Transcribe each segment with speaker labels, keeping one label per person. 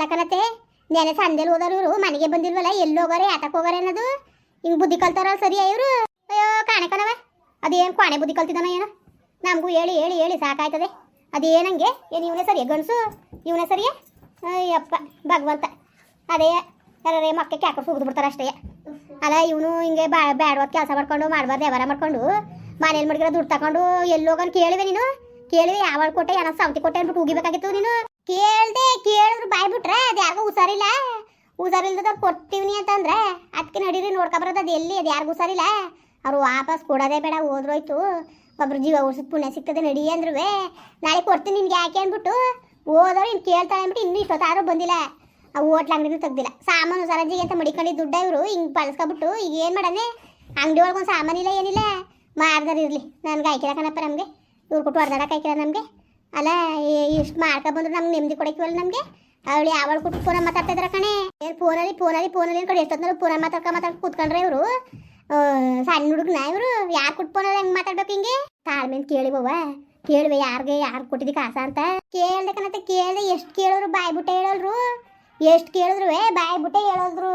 Speaker 1: ಅಲಕನತೆ ನೆನೆ ಸಂದೇಲಿ ಇವರು. ಮನೆಗೆ ಬಂದಿಲ್ವಲ್ಲ, ಎಲ್ಲಿ ಹೋಗಾರೆ ಯಾತಕ್ಕೆ ಹೋಗಾರೆ ಅನ್ನೋದು? ಹಿಂಗೆ ಬುದ್ಧಿ ಕಲ್ತಾರ ಸರಿ ಇವರು ಅಯ್ಯೋ ಕಾಣೆ ಕಣವ ಅದೇನು ಕಾಣೆ ಬುದ್ಧಿ ಕಲ್ತಿದ್ದಾನ ಏನೋ? ನಮಗೂ ಹೇಳಿ ಹೇಳಿ ಹೇಳಿ, ಸಾಕಾಯ್ತದೆ. ಅದೇನಂಗೆ ಏನು ಇವನೇ ಸರಿಯ ಗಂಡಸು? ಇವನೇ ಸರಿಯ? ಅಯ್ಯಪ್ಪ, ಭಗವಂತ. ಅದೇ ಯಾರೇ ಮಕ್ಕ ಕ್ಯಾಕ ಸುಗಿದು ಬಿಡ್ತಾರೆ ಅಷ್ಟೇ. ಅಲ್ಲ, ಇವನು ಹಿಂಗೆ ಬ್ಯಾ ಬ್ಯಾಡವಾದ ಕೆಲಸ ಮಾಡ್ಕೊಂಡು, ಮಾಡಬಾರ್ದು ವ್ಯವಹಾರ ಮಾಡ್ಕೊಂಡು, ಮನೇಲಿ ಮಾಡಿದ್ರೆ ದುಡ್ಡು ತಗೊಂಡು ಎಲ್ಲಿ ಹೋಗೋನ್ ಕೇಳಿವೆ ನೀನು? ಕೇಳಿವೆ ಯಾವಾಗ ಕೊಟ್ಟೆ ಏನೋ ಸೌತಿ ಕೊಟ್ಟೆ ಅಂದ್ಬಿಟ್ಟು ಹೋಗಿಬೇಕಾಗಿತ್ತು ನೀನು? ಕೇಳ್ದೆ ಕೇಳಿದ್ರು ಬಿಟ್ರೆ ಅದು ಯಾರಿಗೂ ಹುಷಾರಿಲ್ಲ. ಹುಷಾರಿಲ್ದ ಕೊಡ್ತೀವಿ ಅಂತಂದ್ರೆ ಅದಕ್ಕೆ ನಡೀರಿ ನೋಡ್ಕೊಬರೋದು ಅದು ಎಲ್ಲಿ, ಅದು ಯಾರಿಗೂ ಹುಷಾರಿಲ್ಲ. ಅವ್ರು ವಾಪಸ್ ಕೊಡೋದೇ ಬೇಡ, ಹೋದ್ರೋಯ್ತು. ಒಬ್ರು ಜೀವ ಉಳಿಸಿದ ಪುಣ್ಯ ಸಿಗ್ತದೆ ನಡಿ ಅಂದ್ರು ನಾಳೆ ಕೊಡ್ತೀನಿ ನಿನ್ಗೆ ಯಾಕೆ ಅಂದ್ಬಿಟ್ಟು ಹೋದವ್ರು ಇನ್ನು ಕೇಳ್ತಾಳೆ ಅಂದ್ಬಿಟ್ಟು ಇನ್ನೂ ಇಷ್ಟೊತ್ತಾದ್ರೂ ಬಂದಿಲ್ಲ. ಆ ಹೋಟ್ಲ ಅಂಗಡಿನೂ ತೆಗ್ದಿಲ್ಲ. ಸಾಮಾನು ಸರಂಜಿಗೆ ಅಂತ ಮಡಿಕೊಂಡು ದುಡ್ಡ ಇವರು ಹಿಂಗೆ ಬಳಸ್ಕೊಬಿಟ್ಟು ಈಗ ಏನು ಮಾಡನೆ? ಅಂಗಡಿ ಒಳಗೊಂದು ಸಾಮಾನಿಲ್ಲ ಏನಿಲ್ಲ. ಮಾರ್ದಾರ ಇರಲಿ. ನನ್ಗೆ ಆಯ್ಕಿಲ್ಲ ಕಣಪ್ಪ ನಮಗೆ. ಇವ್ರು ಕೊಟ್ಟು ಹೊಡೆದಾಡಕ್ಕೆ ಆಯ್ಕಿಲ್ಲ ನಮಗೆ. ಅಲ್ಲ ಇಷ್ಟು ಮಾಡ್ಕೊ ಬಂದ್ರು ನಮ್ಗೆ ನೆಮ್ಮದಿ ಕೊಡಕ್ಕಿವಲ್ಲ ನಮಗೆ. ಅವಳು ಯಾವಳು ಕುಟ್ಟು ಫೋನ ಮಾತಾಡ್ತಾ ಇದ್ರ ಕಣೆ? ಏನು ಫೋನಲ್ಲಿ ಫೋನಲ್ಲಿ ಫೋನಲ್ಲಿ ಕಡೆ ಎಷ್ಟೊತ್ತಿನ ಫೋನ ಮಾತಾಡ್ಕ ಮಾತಾಡ್ಕ ಕೂತ್ಕೊಂಡ್ರೆ ಇವರು? ಸಣ್ಣ ಹುಡುಗನ ಇವರು? ಯಾರು ಕೊಟ್ಟು ಫೋನಲ್ಲಿ ಹೆಂಗೆ ಮಾತಾಡ್ಬೇಕು ಹಿಂಗೆ? ತಾಳ್ಮೆ ಅಂತ ಕೇಳಿ ಬವ್ವ. ಕೇಳುವೆ ಯಾರಿಗೆ, ಯಾರು ಕೊಟ್ಟಿದ್ದಿ ಕಾಸ ಅಂತ? ಕೇಳ್ದೆ ಕಣತ ಕೇಳ್ದೆ. ಎಷ್ಟು ಕೇಳಿದ್ರು ಬಾಯಿ ಬುಟ್ಟೆ ಹೇಳೋಲ್ರು? ಎಷ್ಟು ಕೇಳಿದ್ರು? ಬಾಯಿ ಬುಟ್ಟೆ ಹೇಳೋದ್ರು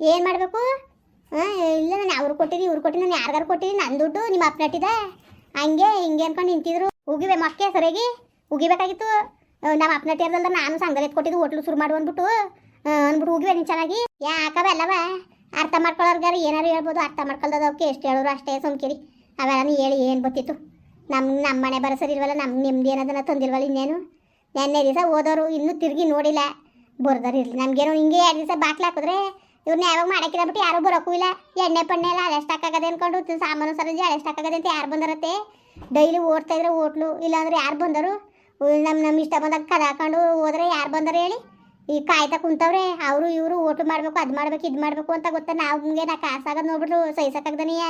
Speaker 1: ಏನು ಮಾಡಬೇಕು? ಹಾಂ, ಇಲ್ಲ, ನಾನು ಅವ್ರು ಕೊಟ್ಟಿದ್ದೆ ಇವ್ರು ಕೊಟ್ಟಿದ್ದು ನಾನು ಯಾರಿಗಾರು ಕೊಟ್ಟಿದ್ದೀನಿ ನನ್ನ ದುಡ್ಡು ನಿಮ್ಮ ಅಪ್ಪನಟ್ಟಿದ ಹಂಗೆ, ಹಿಂಗೆ ಅನ್ಕೊಂಡು ನಿಂತಿದ್ರು. ಉಗಿವೆ ಮಕ್ಕೆ ಸರಿಯಾಗಿ ಉಗಿಬೇಕಾಗಿತ್ತು. ನಮ್ಮ ಅಪ್ಪನ ಟೇರ್ದಲ್ಲ ನಾನು ಸಂಘದಲ್ಲಿ ಕೊಟ್ಟಿದ್ದು ಹೋಟ್ಲು ಶುರು ಮಾಡು ಅಂದ್ಬಿಟ್ಟು ಅಂದ್ಬಿಟ್ಟು ಉಗಿವೆ ನೀನು ಚೆನ್ನಾಗಿ. ಯಾಕವೆಲ್ಲವ ಅರ್ಥ ಮಾಡ್ಕೊಳ್ಳೋರ್ಗಾರ ಏನಾರು ಹೇಳ್ಬೋದು, ಅರ್ಥ ಮಾಡ್ಕೊಳ್ದದವಕ್ಕೆ ಎಷ್ಟು ಹೇಳೋರು ಅಷ್ಟೇ ಸುಮ್ಕಿರಿ. ಅವೆಲ್ಲ ನೀ ಹೇಳಿ ಏನು ಗೊತ್ತಿತ್ತು. ನಮ್ಮ ನಮ್ಮ ಮನೆ ಬರಸರಿಲ್ವಲ್ಲ ನಮ್ಮ ನಿಮ್ದು ಏನದನ್ನ ತಂದಿಲ್ವಲ್ಲ ಇನ್ನೇನು? ನೆನ್ನೆ ದಿವಸ ಓದೋರು ಇನ್ನೂ ತಿರುಗಿ ನೋಡಿಲ್ಲ. ಬರ್ದಾರಿರ್ಲಿ ನಮಗೇನು ಹಿಂಗೆ ಎರಡು ದಿವಸ ಬಾಕ್ಲು ಹಾಕಿದ್ರೆ ಇವ್ರನ್ನ ಯಾವಾಗ ಮಾಡಕ್ಕಿರಬಿಟ್ಟು ಯಾರು ಬರೋಕ್ಕೂ ಇಲ್ಲ. ಎಣ್ಣೆ ಪಣ್ಣೆ ಎಲ್ಲ ಅಲೆಸ್ಟ್ ಹಾಕಾಗದೆ ಅನ್ಕೊಂಡು ಸಾಮಾನು ಸರಂಜಿ ಅಲೆಸ್ಟ್ ಹಾಕಾಗದೆ ಅಂತ ಯಾರು ಬಂದರತ್ತೆ? ಡೈಲಿ ಓಡ್ತಾ ಇದ್ರೆ ಓಟ್ಲು ಇಲ್ಲಾಂದ್ರೆ ಯಾರು ಬಂದರು? ನಮ್ಮ ನಮ್ಮ ಇಷ್ಟ ಬಂದಾಗ ಕದ ಹಾಕೊಂಡು ಹೋದ್ರೆ ಯಾರು ಬಂದರು ಹೇಳಿ? ಈ ಕಾಯ್ತಾ ಕುಂತವ್ರೆ, ಅವರು ಇವರು ಓಟು ಮಾಡಬೇಕು, ಅದು ಮಾಡಬೇಕು, ಇದು ಮಾಡಬೇಕು ಅಂತ ಗೊತ್ತಾ? ನಮಗೆ ನಾ ಕಾಸಾಗದು ನೋಡ್ಬಿಟ್ಟು ಸಹಿಸಕ್ಕಾಗ್ದನೀಯ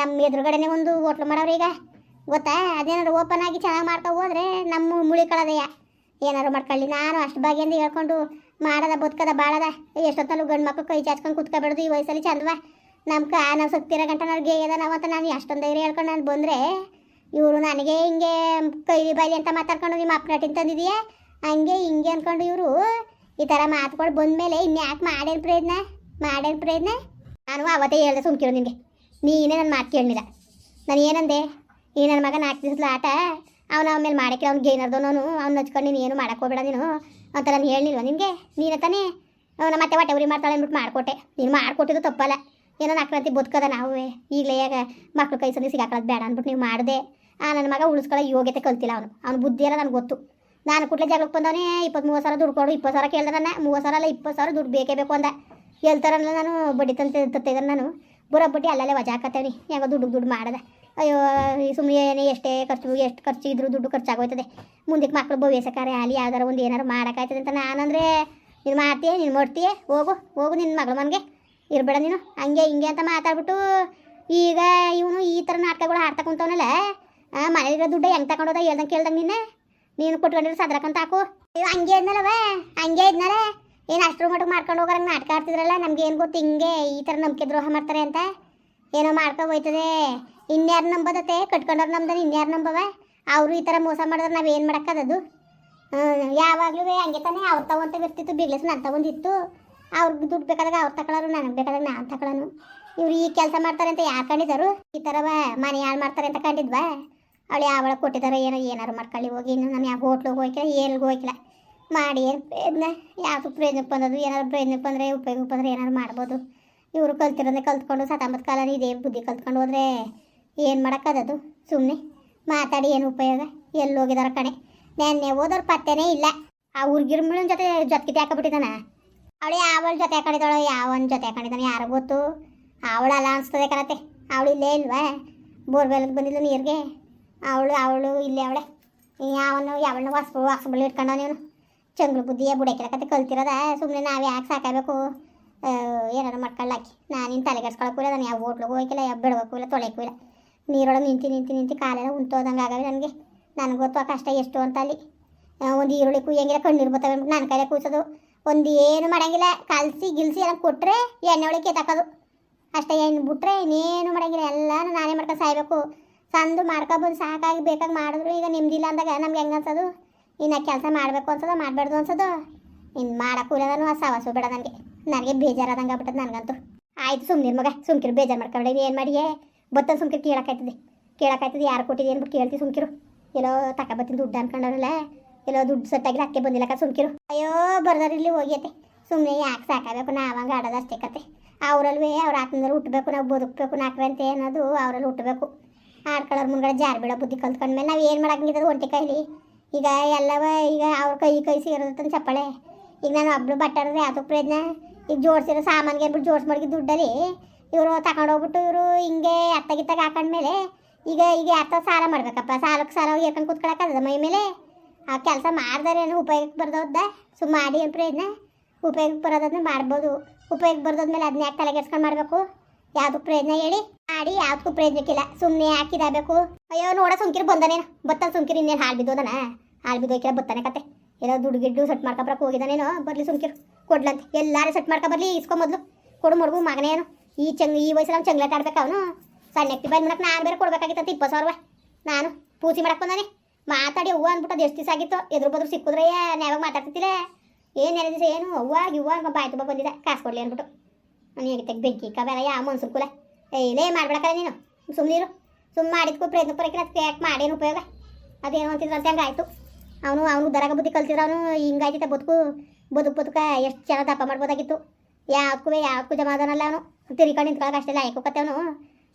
Speaker 1: ನಮ್ಮ ಎದುರುಗಡೆನೆ ಒಂದು ಹೋಟ್ಲು ಮಾಡವ್ರೆ ಈಗ. ಗೊತ್ತಾ? ಅದೇನಾದ್ರು ಓಪನ್ ಆಗಿ ಚೆನ್ನಾಗಿ ಮಾಡ್ತಾ ಹೋದ್ರೆ ನಮ್ಮ ಮುಳಿಕೊಳ್ಳೋದಯ್ಯ ಏನಾರು ಮಾಡ್ಕೊಳ್ಳಿ. ನಾನು ಅಷ್ಟು ಭಾಗ್ಯಂದ ಹೇಳ್ಕೊಂಡು ಮಾಡದ, ಬದುಕದ, ಬಾಳದ, ಎಷ್ಟೊತ್ತಲ್ಲೂ ಗಂಡು ಮಕ್ಕಳು ಕೈ ಚಾಚ್ಕೊಂಡು ಕುತ್ಕೊಬೇಡ್ದು ಈ ವಯಸ್ಸಲ್ಲಿ ಚಂದವ. ನಮ್ಮ ಕಾ, ನಾವು ಸತ್ತಿರೋ ಗಂಟ ನಾವು ಗೇಯದ ನಾವು ಅಂತ ನಾನು ಅಷ್ಟೊಂದು ಧೈರ್ಯ ಹೇಳ್ಕೊಂಡು ನಾನು ಬಂದರೆ ಇವರು ನನಗೆ ಹಿಂಗೆ ಕೈಲಿ ಬೈಲಿ ಅಂತ ಮಾತಾಡ್ಕೊಂಡು ನಿಮ್ಮ ಅಪ್ಪನಟ್ಟಿನ ತಂದಿದೀಯಾ? ಹಂಗೆ ಹಿಂಗೆ ಅಂದ್ಕೊಂಡು ಇವರು ಈ ಥರ ಮಾತುಗಳು ಬಂದಮೇಲೆ ಇನ್ಯಾಕೆ ಮಾಡೇನು ಪ್ರಯತ್ನ? ಮಾಡೇನು ಪ್ರಯತ್ನ? ನಾನು ಅವತ್ತೇ ಹೇಳ್ದೆ ಸುಮ್ಕಿರು ನಿನಗೆ. ನೀನೇ ನನ್ನ ಮಾತು ಕೇಳಲಿಲ್ಲ ನಾನು ಏನಂದೆ? ಈ ನನ್ನ ಮಗ ನಾಲ್ಕು ದಿವಸದ ಆಟ. ಅವನ ಆಮೇಲೆ ಮಾಡಕ್ಕೆ ಅವ್ನು ಗೇನರ್ದವನು ಅವ್ನು. ಹಚ್ಕೊಂಡು ನೀನು ಏನು ಹೋಗ್ಬೇಡ ನೀನು ಅಂತ ನಾನು ಹೇಳಿಲ್ವ ನಿಮಗೆ ನೀನೇ ತಾನೇ? ಅವನ ಮತ್ತೆ ಹೊಟ್ಟೆ ಉರಿ ಮಾಡ್ತಾಳೆ ಅಂದ್ಬಿಟ್ಟು ಮಾಡಿಕೊಟ್ಟೆ. ನೀನು ಮಾಡಿಕೊಟ್ಟಿದ್ದು ತಪ್ಪಲ್ಲ. ಏನೋ ನಾಲ್ಕು ಬದುಕದ ನಾವೇ. ಈಗಲೇ ಯಾಕೆ ಮಕ್ಳು ಕೈ ಸಂದಿ ಸಿಗಾಕೊಳ್ಳೋದು ಬೇಡ ಅಂದ್ಬಿಟ್ಟು ನೀವು ಮಾಡಿದೆ. ಆ ನನ್ನ ಮಗ ಉಳಿಸ್ಕೊಳ್ಳೋ ಯೋಗ್ಯತೆ ಕಲ್ತಿಲ್ಲ ಅವನು. ಅವ್ನು ಬುದ್ಧಿ ಎಲ್ಲ ನನಗೆ ಗೊತ್ತು. ನಾನು ಕೂಡಲೇ ಜಾಗಕ್ಕೆ ಬಂದವನೇ ಇಪ್ಪತ್ತು ಮೂವತ್ತು ಸಾವಿರ ದುಡ್ಡು ಕೊಡು, ಇಪ್ಪತ್ತು ಸಾವಿರ ಕೇಳ್ದೆ ನಾನು ಮೂವತ್ತು ಸಾವಿರ ಅಲ್ಲ, ಇಪ್ಪತ್ತು ಸಾವಿರ ದುಡ್ಡು ಬೇಕೇ ಬೇಕು ಅಂದ. ಹೇಳ್ತಾರಲ್ಲ ನಾನು, ಬಡ್ಡಿ ತಂತೆ ತತ್ತಿದ್ರೆ ನಾನು. ಬರೋ ಬಡ್ಡಿ ಅಲ್ಲಲ್ಲೇ ವಜಾ ಹಾಕತ್ತೇವೆ ಹೆಂಗೋ ದುಡ್ಡು ದುಡ್ಡು ಮಾಡಿದೆ. ಅಯ್ಯೋ, ಈ ಸುಮ್ಮನೆ ಎಷ್ಟೇ ಖರ್ಚು, ಎಷ್ಟು ಖರ್ಚು ಇದ್ರೂ ದುಡ್ಡು ಖರ್ಚಾಗೋಯ್ತದೆ. ಮುಂದಕ್ಕೆ ಮಕ್ಳು ಭವ್ಯಸ ಅಲ್ಲಿ ಯಾವ್ದಾರ ಒಂದು ಏನಾರು ಮಾಡೋಕ್ಕಾಯ್ತದೆ ಅಂತ ನಾನಂದರೆ, ನೀನು ಮಾಡ್ತೀಯ ನೀನು ಮಾಡ್ತೀಯ? ಹೋಗು ಹೋಗು ನಿನ್ನ ಮಗಳ ಮನೆಗೆ. ಇರಬೇಡ ನೀನು. ಹಂಗೆ ಹಿಂಗೆ ಅಂತ ಮಾತಾಡ್ಬಿಟ್ಟು ಈಗ ಇವನು ಈ ಥರ ನಾಟಕಗಳು ಹಾಡ್ತಾ ಕುಂತವನಲ್ಲ ಮನೇಲಿರೋ ದುಡ್ಡು ಹೆಂಗೆ ತಗೊಂಡೋದ ಹೇಳ್ದಂಗೆ ಕೇಳ್ದಂಗೆ ನೀನು ನೀನು ಕೊಟ್ಕೊಂಡಿರೋ ಸದ್ರಕಂತ ಹಾಕು. ಅಯ್ಯೋ, ಹಂಗೆ ಇದ್ನಲ್ಲವ, ಹಂಗೆ ಇದ್ನಲ್ಲ. ಏನು ಅಷ್ಟರ ಮಟ್ಟಿಗೆ ಮಾಡ್ಕೊಂಡು ಹೋಗೋರಂಗೆ ನಾಟಕ ಆಡ್ತಿದ್ರಲ್ಲ, ನಮ್ಗೆ ಏನು ಗೊತ್ತು ಹಿಂಗೆ ಈ ಥರ ನಂಬಿಕೆ ದ್ರೋಹ ಮಾಡ್ತಾರೆ ಅಂತ. ಏನೋ ಮಾಡ್ಕೊಂಡು ಹೋಯ್ತದೆ. ಇನ್ಯಾರು ನಂಬದತ್ತೆ ಕಟ್ಕೊಂಡವ್ರು ನಮ್ದು ಇನ್ಯಾರು ನಂಬವ? ಅವರು ಈ ಥರ ಮೋಸ ಮಾಡಿದ್ರೆ ನಾವು ಏನು ಮಾಡೋಕ್ಕದದು ಯಾವಾಗಲೂ ಹಂಗೆ ತಾನೇ, ಅವ್ರು ತಗೊಂತ ಇರ್ತಿತ್ತು ಬಿಗ್ಲೆಸ್ ನಾನು ತಗೊಂಡಿತ್ತು ಅವ್ರಿಗೆ ದುಡ್ಡು ಬೇಕಾದಾಗ ಅವ್ರು ತಗೊಳ್ಳೋರು ನನಗೆ ಬೇಕಾದಾಗ ನಾನು ತಗೊಳ್ಳೋನು ಇವ್ರು ಈ ಕೆಲಸ ಮಾಡ್ತಾರೆ ಅಂತ ಯಾಕೆ ಕಂಡಿದ್ದಾರು? ಈ ಥರ ಮನೆ ಯಾರು ಮಾಡ್ತಾರೆ ಅಂತ ಕಂಡಿದ್ವಾ? ಅವಳು ಯಾವಳ ಕೊಟ್ಟಿದ್ದಾರೆ ಏನೋ, ಏನಾರು ಮಾಡ್ಕೊಳ್ಳಿ ಹೋಗಿ, ಇನ್ನು ನಾನು ಯಾವ ಹೋಟ್ಲಿಗೆ ಹೋಗಿಲ್ಲ ಎಲ್ಲಿಗೆ ಹೋಗಿಲ್ಲ ಮಾಡಿ ಏನು ಯಾವುದು ಪ್ರಯೋಜನಕ್ಕೆ ಬಂದದು ಏನಾರು ಪ್ರಯೋಜನಕ್ಕೆ ಬಂದರೆ ಉಪಯೋಗ ಬಂದರೆ ಏನಾದ್ರು ಮಾಡ್ಬೋದು. ಇವರು ಕಲ್ತಿರೋದೇ ಕಲ್ತ್ಕೊಂಡು ಸತಾಂಬತ್ತು ಕಾಲ ಇದೇ ಬುದ್ಧಿ ಕಲ್ತ್ಕೊಂಡು ಹೋದರೆ ಏನು ಮಾಡೋಕ್ಕದದು ಸುಮ್ಮನೆ ಮಾತಾಡಿ ಏನು ಉಪಯೋಗ? ಎಲ್ಲಿ ಹೋಗಿದಾರ ಕಣೆ. ನೆನ್ನೆ ಹೋದವ್ರ ಪತ್ತೆನೇ ಇಲ್ಲ. ಆ ಹುರ್ಗಿರ್ಮಿಳನ ಜೊತೆ ಜೊತೆಗೆ ಹಾಕಬಿಟ್ಟಿದ್ದಾನ ಅವಳು ಯಾವಳ ಜೊತೆ ಹಾಕೊಂಡಿದ್ದಾಳು ಯಾವನ ಜೊತೆ ಹಾಕೊಂಡಿದ್ದಾನೆ ಯಾರು ಗೊತ್ತು? ಅವಳಲ್ಲ ಅನಿಸ್ತದೆ ಕಣತೆ. ಅವಳು ಇಲ್ಲೇ ಇಲ್ವಾ? ಬೋರ್ವೆಲ್ಗೆ ಬಂದಿಲ್ಲ ನೀರಿಗೆ. ಅವಳು ಅವಳು ಇಲ್ಲೇ ಅವಳೆ. ಯಾವನು, ಯಾವಳನ್ನ ವಾಸ ವಾಸಬಳ್ಳಿ ಇಟ್ಕೊಂಡ ನೀನು ಚಂಗ್ಳು ಬುದ್ಧಿಯ ಬುಡ ಕತೆ ಕಲ್ತಿರೋದ? ಸುಮ್ಮನೆ ನಾವು ಯಾಕೆ ಸಾಕಬೇಕು ಏನಾರು ಮಾಡ್ಕೊಳ್ಳಾಕಿ ನಾನಿನ್ ತಲೆ ಕೆಡ್ಸ್ಕೊಳಕ್ಕೂ ಇಲ್ಲ ನಾನು ಯಾವ ಹೋಟ್ಲಿಗೆ ಹೋಗಿಲ್ಲ ಯಾವ ಬಿಡಬೇಕು ಇಲ್ಲ ತೊಳೆಯಕ್ಕೂ ಇಲ್ಲ ನೀರೊಳಗೆ ನಿಂತು ನಿಂತು ನಿಂತು ಕಾಲೆಲ್ಲ ಉಂಟೋದಂಗೆ ಆಗವೆ ನನಗೆ. ನನಗೆ ಗೊತ್ತು ಕಷ್ಟ ಎಷ್ಟು ಅಂತ ಅಲ್ಲಿ. ಒಂದು ಈರುಳ್ಳಿ ಕುಯ್ಯಂಗಿಲ್ಲ, ಕಣ್ಣೀರು ಬರ್ತವೆ ನನ್ನ ಕೈಲೇ ಕೂಸೋದು ಒಂದು ಏನು ಮಾಡಂಗಿಲ್ಲ, ಕಲಸಿ ಗಿಲ್ಸಿ ಎಲ್ಲ ಕೊಟ್ಟರೆ ಎಣ್ಣೆ ಒಳಗೆ ಕೆತ್ತಾಕೋದು ಅಷ್ಟೇ ಏನು ಬಿಟ್ರೆ ಇನ್ನೇನು ಮಾಡಂಗಿಲ್ಲ, ಎಲ್ಲನೂ ನಾನೇ ಮಾಡ್ಕೊಂಡು ಸಾಯ್ಬೇಕು. ಸಂದು ಮಾಡ್ಕೊಬೋದು, ಸಾಕಾಗಿ ಬೇಕಾಗಿ ಮಾಡಿದ್ರು ಈಗ ನಿಮ್ದಿಲ್ಲ ಅಂದಾಗ ನಮ್ಗೆ ಹೆಂಗೆ ಅನ್ಸೋದು? ಇನ್ನು ಕೆಲಸ ಮಾಡಬೇಕು ಅನ್ಸೋದು ಮಾಡಬಾರ್ದು ಅನ್ಸೋದು? ಇನ್ನು ಮಾಡೋಕ್ಕೂಲದನು ಆ ಸವಾಸು ಬೇಡ ನನಗೆ ನನಗೆ ಬೇಜಾರಾದಂಗೆ ಆಗ್ಬಿಟ್ಟದ ನನಗಂತೂ. ಆಯ್ತು ಸುಮ್ಮನೆ ಮಗ, ಸುಮ್ಕಿರು, ಬೇಜಾರು ಮಾಡ್ಕೊಂಡೆ ಏನು ಮಾಡಿಯೇ? ಬತ್ತ ಸುಮ್ಕಿರು ಕೇಳೋಕಾಯ್ತದೆ ಕೇಳೋಕಾಯ್ತದೆ ಯಾರು ಕೊಟ್ಟಿದೆ ಅಂದ್ಬಿಟ್ಟು ಕೇಳ್ತಿ ಸುಮ್ಕಿರು. ಎಲ್ಲೋ ಬತ್ತಿನ ದುಡ್ಡು ಅನ್ಕೊಂಡವ್ರಲ್ಲ. ಎಲ್ಲೋ ದುಡ್ಡು ಸೊಟ್ಟಾಗಿ ಅಕ್ಕೆ ಬಂದಿಲ್ಲ ಕ ಸುಮ್ಕಿರು. ಅಯ್ಯೋ ಬರ್ದಾರಿಲ್ಲಿ ಹೋಗ್ಯತೆ. ಸುಮ್ಮನೆ ಯಾಕೆ ಸಾಕಾಗಬೇಕು? ನಾವಂಗೆ ಆಡೋದು ಅಷ್ಟೇ ಕತೆ. ಅವರಲ್ವೇ ಅವ್ರ ಆತ್ಮದಲ್ಲಿ ಹುಟ್ಟಬೇಕು ನಾವು ಬದುಕಬೇಕು ಅಂತ ಅನ್ನೋದು ಅವರಲ್ಲಿ ಹುಟ್ಟಬೇಕು ಆಡ್ಕೊಳ್ಳೋರು ಮುಂದ್ಗಡೆ ಜಾರಿ ಬಿಡೋ ಬುದ್ಧಿ ಕಲ್ತ್ಕೊಂಡ್ಮೇಲೆ ನಾವು ಏನು ಮಾಡಂಗಿದ್ದದು ಒಂಟಿ ಕೈಲಿ? ಈಗ ಎಲ್ಲವ ಈಗ ಅವ್ರ ಕೈ ಕೈ ಸೇರೋದಂತ ಚಪ್ಪಳೆ. ಈಗ ನಾನು ಒಬ್ಳು ಬಟ್ಟೆ ಯಾವುದೋ ಪ್ರಯತ್ನ. ಈಗ ಜೋಡಿಸಿರೋ ಸಾಮಾನ್ಗೆ ಅಂದ್ಬಿಟ್ಟು ಜೋಡ್ಸಿ ಮಡಗಿ ದುಡ್ಡಲ್ಲಿ ಇವರು ತಗೊಂಡೋಗ್ಬಿಟ್ಟು ಇವರು ಹಿಂಗೆ ಅತ್ತಗಿತ್ತಾಗ ಹಾಕೊಂಡ್ಮೇಲೆ ಈಗ ಈಗ ಅತ್ತ ಸಾಲ ಮಾಡ್ಬೇಕಪ್ಪ? ಸಾಲಕ್ಕೆ ಸಾಲ ಏರ್ಕೊಂಡು ಕೂತ್ಕೊಳ್ಳೋಕ್ಕಾಗದ ಮೈ ಮೇಲೆ? ಆ ಕೆಲಸ ಮಾಡ್ದಾರೇನು ಉಪಯೋಗಕ್ಕೆ ಬರ್ದೋದ ಸುಮ್ಮ ಮಾಡಿ ಏನು ಪ್ರಯತ್ನ ಉಪಯೋಗಕ್ಕೆ ಬರೋದನ್ನ ಮಾಡ್ಬೋದು. ಉಪಯೋಗ ಬರ್ದೋದ್ಮೇಲೆ ಅದನ್ನ ಯಾಕೆ ತಲೆಗೆಡ್ಸ್ಕೊಂಡು ಮಾಡಬೇಕು? ಯಾವುದಕ್ಕೆ ಪ್ರಯತ್ನ ಹೇಳಿ. ಮಾಡಿ ಯಾವ್ದಕ್ಕೂ ಪ್ರಯತ್ನಕ್ಕಿಲ್ಲ ಸುಮ್ಮನೆ ಹಾಕಿದಾಗಬೇಕು ಅಯ್ಯೋ, ನೋಡ ಸುಮ್ಕಿರು ಬಂದನೇನು. ಬತ್ತಾನ ಸುಮ್ಕಿರು, ಇನ್ನೇನು ಹಾಳು ಬಿದ್ದೋದನ ಹಾಳು ಬಿದ್ದೋಯ್ಕಿಲ್ಲ ಬತ್ತಾನೆ ಕತೆ. ಏನೋ ದುಡ್ಡು ಗಿಡ್ಡು ಸೆಟ್ ಮಾಡ್ಕೊಬ್ರಕ್ಕೆ ಹೋಗಿದ್ದಾನೇನೋ ಬರಲಿ ಸುಮ್ಕಿರು. ಕೊಡ್ಲಂತ. ಎಲ್ಲರೂ ಸೆಟ್ ಮಾಡ್ಕೊ ಬರ್ಲಿ, ಇಸ್ಕೊ ಮೊದ್ಲು. ಕೊಡು ಮಡ್ಗು, ಮಗನೇನು. ಈ ಚಂಗ್, ಈ ವಯಸ್ಸಲ್ಲಿ ಅವ್ನು ಚಂಗ್ಲಾಟ ಆಡ್ಬೇಕು ಅವನು. ಸಣ್ಣ ಎತ್ತಿ ಬಂದು ಮಾಡಕ್ಕೆ ನಾನು ಬೇರೆ ಕೊಡ್ಬೇಕಾಗಿತ್ತಂತ, ಇಪ್ಪತ್ತು ಸಾವಿರ ನಾನು ಪೂಸಿ ಮಾಡಕ್ಕೆ ಬಂದಾನೆ. ಮಾತಾಡಿ ಹೂವು ಅಂದ್ಬಿಟ್ಟು ಅದು ಎಷ್ಟು ದಿವಸ ಆಗಿತ್ತು? ಎದುರು ಬದ್ರು ಸಿಕ್ಕಿದ್ರೆ ನ್ಯಾವಾಗ ಮಾತಾಡ್ತಿದ್ದಿಲ್ಲ? ಏನು ಎರಡು ದಿವಸ ಏನು? ಹೂವ ಗಿವ್ವ ಅನ್ಕೊಂಡು ಬಾಯ್ ತುಂಬ ಬಂದಿದೆ. ಕಾಸು ಕೊಡ್ಲಿ ಅಂದ್ಬಿಟ್ಟು. ನಾನು ಹೇಗೆ ತೆಗೆ ಬೆಂಕಿ ಕಬೇಲ ಯಾವ ಮನ್ಸು ಕುಲ. ಏನೇ ಮಾಡ್ಬೇಡಕ್ಕಲ್ಲ ನೀನು? ಸುಮ್ಮನಿರು ಸುಮ್ಮನೆ ಮಾಡಿದ್ಕು ಪ್ರಯತ್ನ ಪರಕ್ಕೆ ಅದಕ್ಕೆ ಯಾಕೆ ಮಾಡೇನು ಉಪಯೋಗ? ಅದೇನು ಅಂತಿದ್ರು ಅಂತ ಹಂಗಾಯ್ತು. ಅವನು ಅವನು ದರಗ ಬುದ್ಧಿ ಕಲ್ತಿದ್ರು ಅವನು ಹಿಂಗಾಯ್ತಿತ್ತ ಬದುಕು ಬದುಕು ಬದುಕ ಎಷ್ಟು ಚೆನ್ನಾಗಿ ದಪ್ಪ ಮಾಡ್ಬೋದಾಗಿತ್ತು. ಯಾವ್ದಕ್ಕೂ ಯಾವ್ದಕ್ಕೂ ಜಮಾದಾನಲ್ಲ ಅವನು. ತಿರ್ಕೊಂಡು ನಿಂತ್ಕೊಳಕ್ಕೆ ಅಷ್ಟೆಲ್ಲ ಯಾಕೋಕತ್ತೆ ಅವನು.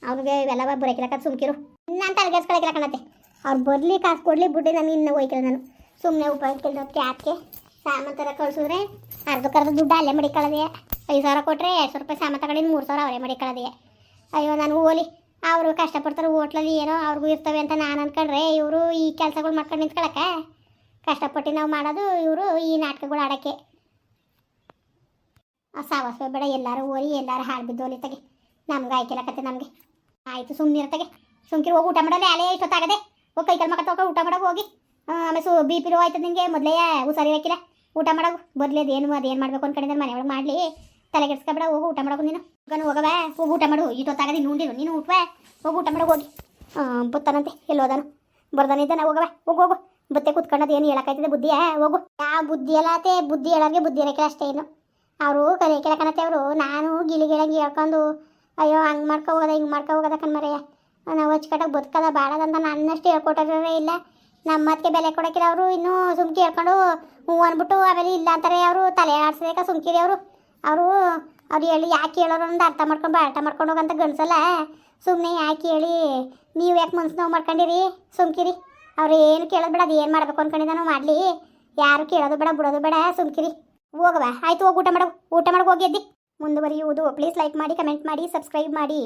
Speaker 1: ಅವನಿಗೆ ಇವೆಲ್ಲ ಬರೋಕಿಲ್ಲ ಸುಮ್ಕಿರು. ನಾನು ತಲೆಗೆಡ್ಸ್ಕೊಳಕಿಲ್ಲ ಕಣತ್ತೆ. ಅವ್ರು ಬರಲಿ ಕಾಸು ಕೊಡಲಿ ಬುಡ್ಡಿ ನಾನು ಇನ್ನೂ ಹೋಯ್ತಿಲ್ಲ ನಾನು. ಸುಮ್ಮನೆ ಉಪಯೋಗಕ್ಕೆ ಯಾಕೆ ಸಾಮಾನು ಥರ ಕಳ್ಸಿದ್ರೆ ಅರ್ಧಕ್ಕರ್ಧ ದುಡ್ಡು ಅಲ್ಲೇ ಮಡಿಕೊಳ್ಳೋದೆ ಐದು ಸಾವಿರ ಕೊಟ್ಟರೆ ಎರಡು ಸಾವಿರ ರೂಪಾಯಿ ಸಾಮಾನು ತಗೊಂಡು ಮೂರು ಸಾವಿರ ಅವರೇ ಮಡಿಕೊಳ್ಳೋದೆ ಅಯ್ಯೋ, ನಾನು ಓಲಿ. ಅವರು ಕಷ್ಟಪಡ್ತಾರೆ ಹೋಟ್ಲಲ್ಲಿ ಏನೋ ಅವ್ರಿಗೂ ಇರ್ತವೆ ಅಂತ ನಾನು ಅಂದ್ಕೊಂಡ್ರೆ ಇವರು ಈ ಕೆಲಸಗಳು ಮಾಡ್ಕೊಂಡು ನಿಂತ್ಕೊಳಕ್ಕೆ ಕಷ್ಟಪಟ್ಟು ನಾವು ಮಾಡೋದು ಇವರು ಈ ನಾಟಕಗಳು ಆಡೋಕ್ಕೆ. ಸಾವಸ್ವ ಬೇಡ ಎಲ್ಲರೂ ಓಲಿ, ಎಲ್ಲರೂ ಹಾಡು ಬಿದ್ದು ತಗೆ. ನಮ್ಗೆ ಆಯ್ಕೆಲ್ಲ ಕತೆ ನಮಗೆ. ಆಯಿತು ಸುಮ್ಮನೆ ಇರ್ತಗೆ ಸುಮ್ಕಿರು ಹೋಗಿ ಊಟ ಮಾಡಲ್ಲ ಅಲೆ ಇಷ್ಟೊತ್ತಾಗದೆ. ಹೋಗಿ ಕೈ ಕಾಲು ತೊಗೊಂಡು ಊಟ ಮಾಡೋಕೆ ಹೋಗಿ. ಆಮೇಲೆ ಸು ಬಿ ಪಿ ಲೋ ಆಯ್ತದ ನಿಂಗೆ, ಮೊದಲೇ ಹುಷಾರಿ ಹಾಕಿಲ್ಲ ಊಟ ಮಾಡೋ ಬರ್ಲಿ ಅದೇನು ಅದೇನು ಮಾಡಬೇಕು ಅನ್ಕೊಂಡಿದ್ರೆ ಮನೆ ಒಳಗೆ ಮಾಡಲಿ. ತಲೆ ಕೆಡ್ಸ್ಕೊಬೇಡ, ಹೋಗು, ಊಟ ಮಾಡೋಕು ನೀನು. ಗನು ಹೋಗವ ಹೋಗಿ, ಊಟ ಮಾಡು. ಈ ನೀನು ನೋಡಿರು ನೀನು ಊಟವೆ ಹೋಗಿ, ಊಟ ಮಾಡೋಕೆ ಹೋಗಿ. ಬುತ್ತಾನಂತೆ ಎಲ್ಲೋದಾನು ಬರ್ದಾನಿದ್ದಾನೆ ಹೋಗವೆ ಹೋಗು ಹೋಗು. ಬತ್ತೆ ಕುತ್ಕೊಂಡದು ಏನು ಹೇಳಕ್ಕಾಯ್ತದೆ ಬುದ್ಧಿಯಾ ಹೋಗು. ಯಾವ ಬುದ್ಧಿ ಎಲ್ಲ ಆತೆ ಬುದ್ಧಿ ಹೇಳೋರಿಗೆ ಬುದ್ಧಿ ಇರೋಕೆ ಅಷ್ಟೇ ಏನು ಅವರು ಕರೆ ಕೇಳಕನತ್ತೆ ಅವರು. ನಾನು ಗಿಳಿ ಗಿಳಂಗಿ ಹೇಳ್ಕೊಂಡು, ಅಯ್ಯೋ, ಹಂಗೆ ಮಾಡ್ಕೊ ಹೋಗೋದ, ಹಿಂಗೆ ಮಾಡ್ಕೊ ಹೋಗೋದ ಕಣ್ಮರೆಯ. ನಾವು ಹಚ್ಕಟ್ಟಕ್ಕೆ ಬದುಕದ ಬಾಡದಂತ ನನ್ನಷ್ಟು ಹೇಳ್ಕೊಟ್ಟರೇ ಇಲ್ಲ. ನಮ್ಮ ಮತ್ತೆ ಬೆಲೆ ಕೊಡಕಿರ ಅವರು, ಇನ್ನೂ ಸುಮ್ಕಿ ಹೇಳ್ಕೊಂಡು ಹ್ಞೂ ಅಂದ್ಬಿಟ್ಟು ಆಮೇಲೆ ಇಲ್ಲ ಅಂತಾರೆ ಅವರು, ತಲೆ ಆಡ್ಸ್ಬೇಕಾ ಸುಮ್ಕಿರಿ ಅವರು. ಅವರು, ಅವ್ರು ಹೇಳಿ ಯಾಕೆ ಹೇಳೋರು ಅಂತ ಅರ್ಥ ಮಾಡ್ಕೊಂಡು ಅರ್ಥ ಮಾಡ್ಕೊಂಡು ಹೋಗಂತ ಗಂಡ್ಸಲ್ಲ. ಸುಮ್ಮನೆ ಯಾಕೆ ಹೇಳಿ ನೀವು ಯಾಕೆ ಮನ್ಸು ನೋವು ಮಾಡ್ಕೊಂಡಿರಿ? ಸುಮ್ಕಿರಿ. ಅವ್ರು ಏನು ಕೇಳೋದು ಬೇಡ, ಅದು ಏನು ಮಾಡ್ಬೇಕು ಅಂದ್ಕೊಂಡಿದ್ದಾನು ಮಾಡಲಿ. ಯಾರು ಕೇಳೋದು ಬೇಡ, ಬಿಡೋದು ಬೇಡ, ಸುಮ್ಕಿರಿ. ಹೋಗವಾ ಆಯ್ತು ಹೋಗಿ ಊಟ ಮಾಡೋ, ಊಟ ಮಾಡೋಕೆ ಹೋಗಿ ಎದ್ದಿ. ಮುಂದುವರಿಯುವುದು ಪ್ಲೀಸ್ ಲೈಕ್ ಮಾಡಿ ಕಮೆಂಟ್ ಮಾಡಿ ಸಬ್ಸ್ಕ್ರೈಬ್ ಮಾಡಿ.